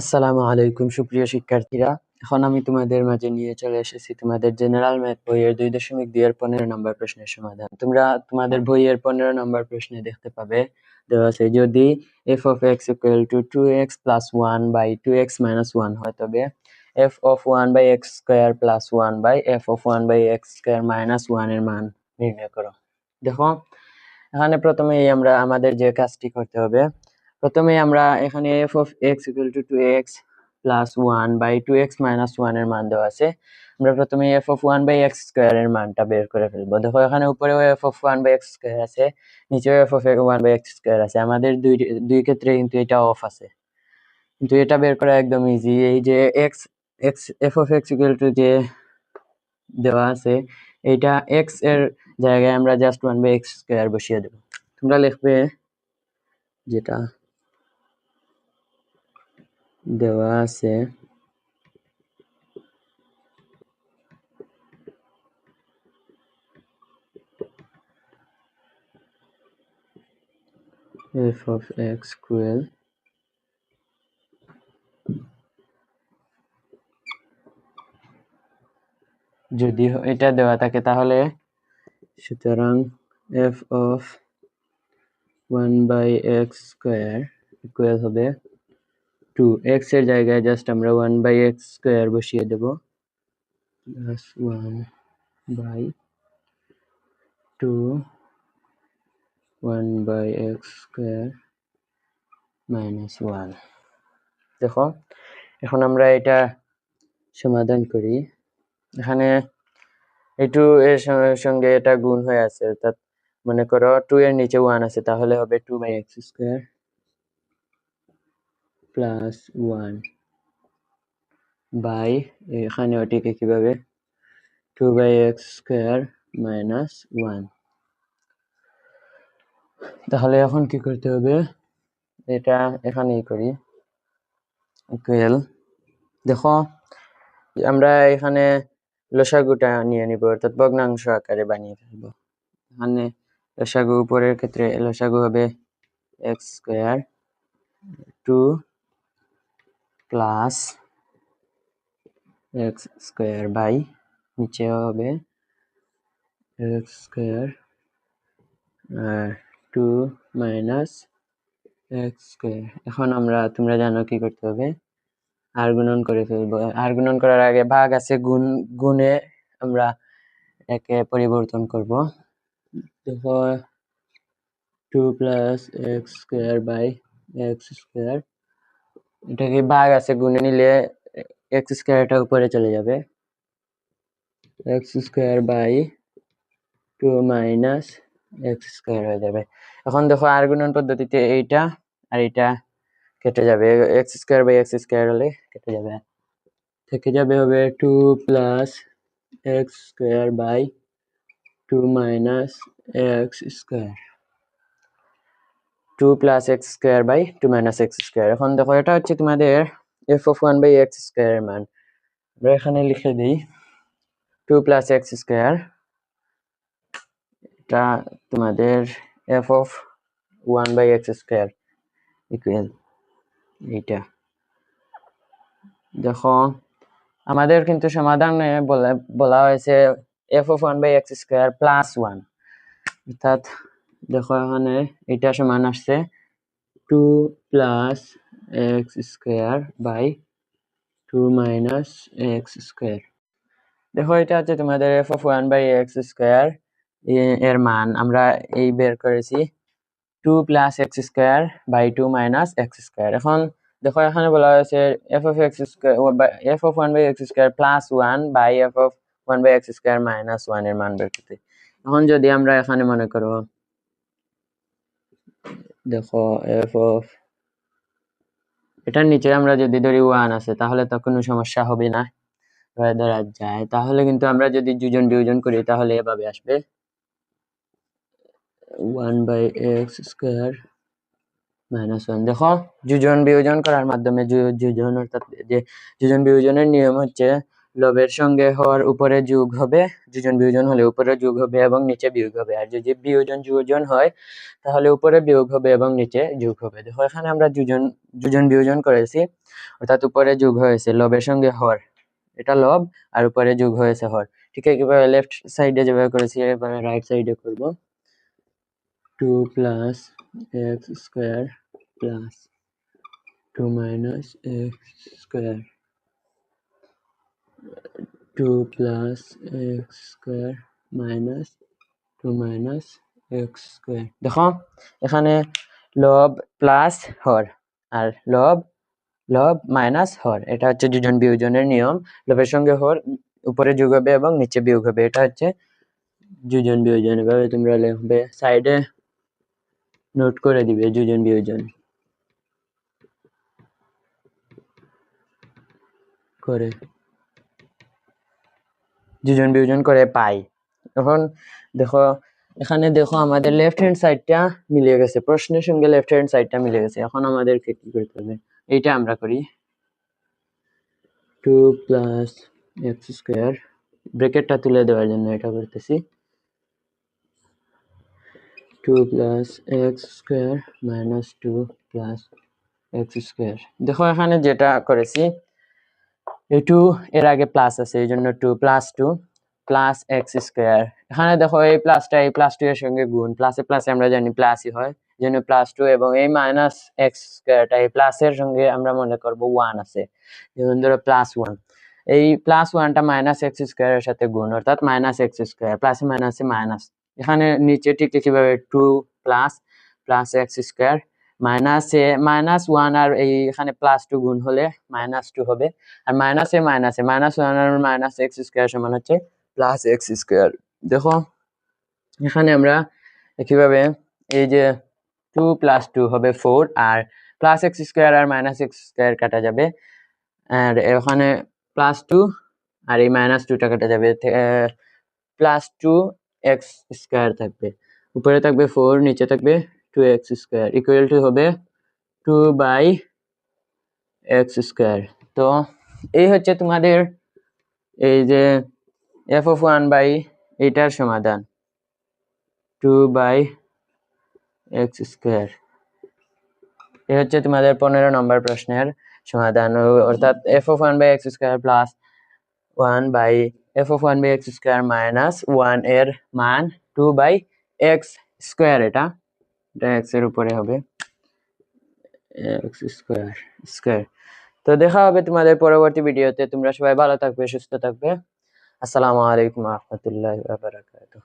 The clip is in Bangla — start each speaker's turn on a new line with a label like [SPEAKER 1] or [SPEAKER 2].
[SPEAKER 1] আসসালামু আলাইকুম, সুপ্রিয় শিক্ষার্থীরা। এখন আমি তোমাদের মাঝে নিয়ে চলে এসেছি তোমাদের জেনারেল ম্যাথ বইয়ের দুই দশমিক দুই এর পনেরো নম্বর প্রশ্নের সমাধান। তোমরা তোমাদের বইয়ের পনেরো নম্বর প্রশ্নে দেখতে পাবে, দেওয়া আছে যদি f of x equal to two x plus one by two x minus one হয়, তবে f of one by x square plus one by f of one by x square minus ওয়ানের মান নির্ণয় করো। দেখো, এখানে প্রথমেই আমরা আমাদের যে কাজটি করতে হবে প্রথমে আমরা এখানে f of x equal to two x plus one by two x minus ওয়ানের মান দেওয়া আছে। আমরা প্রথমে f of one by x square এর মানটা বের করে ফেলব। দেখো, এখানে উপরেও f of one by x square আছে, নিচেও f of one by x square আছে। আমাদের দুই দুই ক্ষেত্রে কিন্তু এটা অফ আছে। কিন্তু এটা বের করা একদম ইজি এই যে x x f of x equal to যে দেওয়া আছে, এইটা এক্সের জায়গায় আমরা just one by x square বসিয়ে দেবো। তোমরা লিখবে যেটা দেওয়া আছে f of x square যদি এটা দেওয়া থাকে তাহলে সুতরাং f of 1 by x square equal হবে টু এক্সের জায়গায় জাস্ট আমরা ওয়ান বাই এক্স স্কোয়ার বসিয়ে দেব plus one by two one by x square minus one দেখো, এখন আমরা এটা সমাধান করি। এখানে এই টু এর সঙ্গে এটা গুণ হয়ে আছে, অর্থাৎ মনে করো টু এর নিচে ওয়ান আছে, তাহলে হবে two by x square plus one by এখানে ওটিকে কীভাবে? Two by x square minus one তাহলে এখন কি করতে হবে? এটা এখানেই করি। ইকুয়াল দেখো, আমরা এখানে লসাগুটা নিয়ে নিব, অর্থাৎ ভগ্নাংশ আকারে বানিয়ে ফেলব। এখানে লসাগু উপরের ক্ষেত্রে লসাগু হবে x square two plus x square by নিচে হবে x square two minus x square এখন আমরা, তোমরা জানো কি করতে হবে? আর গুণন করে ফেলব। আর গুণন করার আগে ভাগ আছে গুণ, গুণে আমরা একে পরিবর্তন করব। দেখো two plus x square by x square এটাকে ভাগ আছে? গুণে নিলে এক্স স্কোয়ারটা উপরে চলে যাবে। X square by two minus x square হয়ে যাবে। এখন দেখো আর গুণন পদ্ধতিতে এইটা আর এইটা কেটে যাবে। X square by x square হলে কেটে যাবে। থেকে যাবে হবে two plus x square by two minus x square two plus x square by two minus x square এখন দেখো, এটা হচ্ছে তোমাদের f of one by x স্কোয়ারের মান। আমরা এখানে লিখে দিই টু প্লাস এক্স স্কোয়ার এটা তোমাদের f of one by x square equal এইটা। দেখো, আমাদের কিন্তু সমাধানে বলা বলা হয়েছে f of one by x square plus one অর্থাৎ দেখো এখানে এটা সমান আসছে two plus x square by two minus x square দেখো এটা হচ্ছে তোমাদের f of one by x square এর মান। আমরা এই বের করেছি two plus x square by two minus x square এখন দেখো এখানে বলা হয়েছে f of x square f of one by x square plus one by f of one by x square minus ওয়ানের মান বের করতে। এখন যদি আমরা এখানে মনে করো দেখো এফ অফ এটার নিচে আমরা যদি ধরি ওয়ান আছে, তাহলে তো কোনো সমস্যা হবে না। ধরা যায়। তাহলে কিন্তু আমরা যদি দুজন বিয়োজন করি, তাহলে এভাবে আসবে। One by x square minus one দেখো যোজন বিয়োজন করার মাধ্যমে অর্থাৎ যে যোজন বিয়োজনের নিয়ম হচ্ছে লবের সঙ্গে হর উপরে যোগ হবে যোজন বিয়োজন হলে উপরে যোগ হবে এবং নিচে বিয়োগ হবে। আর যদি বিয়োজন যোজন হয়, তাহলে উপরে বিয়োগ হবে এবং নিচে যোগ হবে। দেখো, এখানে আমরা যোজন যোজন বিয়োজন করেছি, অর্থাৎ উপরে যোগ হয়েছে লবের সঙ্গে হর এটা লব আর উপরে যোগ হয়েছে হর ঠিক একইভাবে লেফট সাইডে যেভাবে করেছি এভাবে রাইট সাইডে করব। Two plus x square plus two minus x square two plus x square minus two minus x square. দেখো, এখানে লব প্লাস হর আর লব লব মাইনাস হর। এটা হচ্ছে যোজন বিয়োজনের নিয়ম। লবের সঙ্গে হর, উপরে যোগ হবে এবং নিচে বিয়োগ হবে। এটা হচ্ছে যোজন বিয়োজন। এভাবে তোমরা লিখবে। সাইডে নোট করে দিবে যোজন বিয়োজন। করে। যোজন বিয়োজন করে পাই। এখন দেখো, এখানে দেখো আমাদের লেফট হ্যান্ড সাইডটা মিলে গেছে। প্রশ্নের সঙ্গে লেফট হ্যান্ড সাইডটা মিলে গেছে। এখন আমাদেরকে কি করতে হবে? এইটা আমরা করি। টু প্লাস এক্স স্কোয়ার ব্রেকেটটা তুলে দেওয়ার জন্য এটা করতেছি। Two plus x square minus two plus x square দেখো এখানে যেটা করেছি টু এর আগে প্লাস আছে এই জন্য two plus two plus x square এখানে দেখো এই প্লাসটা এই প্লাস টু এর সঙ্গে গুণ প্লাসে প্লাসে আমরা জানি প্লাসই হয় জন্য প্লাস টু এবং এই মাইনাস এক্স স্কোয়ারটা এই প্লাসের সঙ্গে আমরা মনে করব ওয়ান আছে। যেমন ধরো প্লাস ওয়ান এই প্লাস ওয়ানটা মাইনাস এক্স স্কোয়ারের সাথে গুণ, অর্থাৎ মাইনাস এক্স স্কোয়ার প্লাসে মাইনাসে মাইনাস এখানে নিচে ঠিক কীভাবে two plus plus x square মাইনাসে মাইনাস ওয়ান আর এই এখানে প্লাস টু গুণ হলে মাইনাস টু হবে। আর মাইনাসে মাইনাসে মাইনাস ওয়ান আর মাইনাস এক্স স্কোয়ার সমান হচ্ছে প্লাস এক্স স্কোয়ার। দেখো, এখানে আমরা কীভাবে এই যে টু প্লাস টু হবে ফোর আর প্লাস এক্স স্কোয়ার আর মাইনাস এক্স স্কোয়ার কাটা যাবে। আর এখানে প্লাস টু আর এই মাইনাস টুটা কাটা যাবে। প্লাস টু এক্স স্কোয়ার থাকবে। উপরে থাকবে ফোর, নিচে থাকবে two x square equal two হবে টু বাই এক্স স্কোয়ার তো এই হচ্ছে তোমাদের এই যে এফ অফ ওয়ান বাই এইটার সমাধান টু বাই এক্স স্কোয়ার এ হচ্ছে তোমাদের পনেরো নম্বর প্রশ্নের সমাধান অর্থাৎ f of one by x square plus one by f of one by x square minus ওয়ানের মান টু বাই এক্স স্কোয়ার এটা। এটা এক্সের উপরে হবে। এক্স স্কোয়ার স্কোয়ার তো দেখা হবে তোমাদের পরবর্তী ভিডিওতে তোমরা সবাই ভালো থাকবে সুস্থ থাকবে। আসসালামু আলাইকুম রহমতুল্লাহ বারাকাতুহ।